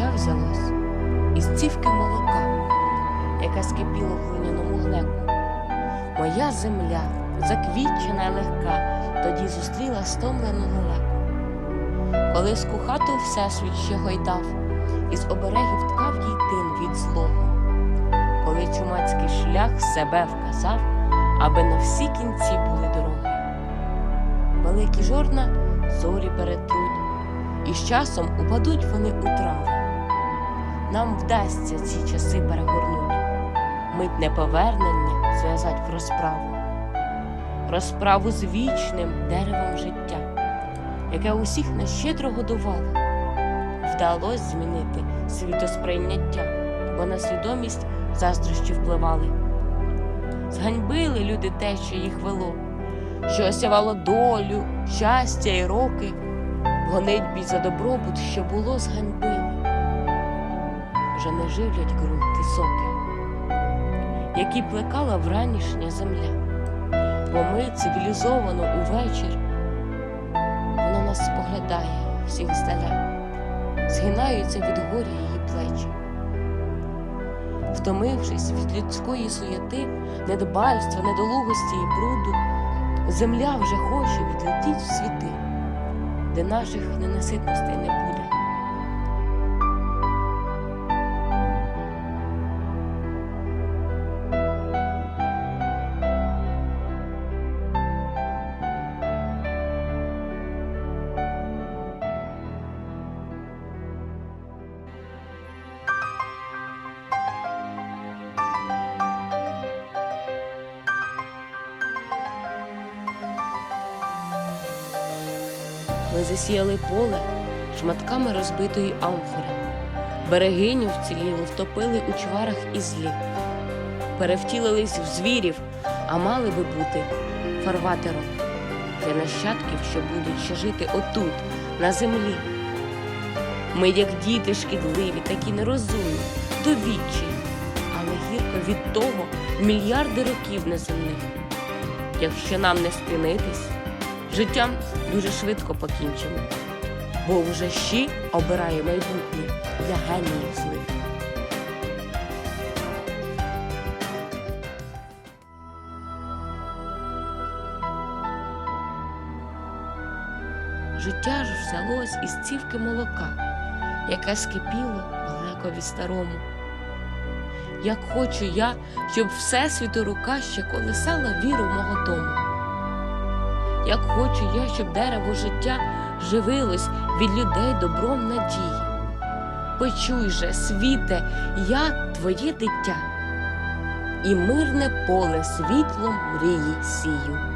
Життя взялось із цівки молока, яке скипіло в глиняному глеку. Моя земля, заквітчена й легка, тоді зустріла стомлену лелеку. Коли з кухату всесвіт ще гойдав, із оберегів ткав їй тин від злого. Коли чумацький шлях себе вказав, аби на всі кінці були дороги. Великі жорна зорі перетруть, і з часом упадуть вони у трави. Нам вдасться ці часи перегорнуть, мить неповернення зв'язать в розправу, розправу з вічним деревом життя, яке усіх нас щедро годувало. Вдалось змінити світосприйняття, бо на свідомість заздрощі впливали. Зганьбили люди те, що їх вело, що осявало долю, щастя і роки, в гонитьбі за добробут, що було, зганьбили. Вже не живлять ґрунти соки, які плекала вранішня земля, бо ми цивілізовано увечір, вона нас споглядає всіх здаля, згинаються від горя її плечі. Втомившись від людської суєти, недбальства, недолугості і бруду, земля вже хоче відлетіть в світи, де наших ненаситностей не буде. Ми засіяли поле шматками розбитої амфори. Берегиню вціліло втопили у чварах і злі. Перевтілились в звірів, а мали би бути фарватером для нащадків, що будуть ще жити отут, на землі. Ми, як діти шкідливі, такі нерозумні, довідчі, але гірко від того мільярди років неземних. Якщо нам не спинитись, життям дуже швидко покінчимо, бо вже щі обирає майбутнє для геніїв злих. Життя ж взялось із цівки молока, яке скипіло далеко старому. Як хочу я, щоб всесвіту рука ще колисала віру мого дому. Як хочу я, щоб дерево життя живилось від людей добром надії. Почуй же, світе, я твоє дитя, і мирне поле світлом мрії сію.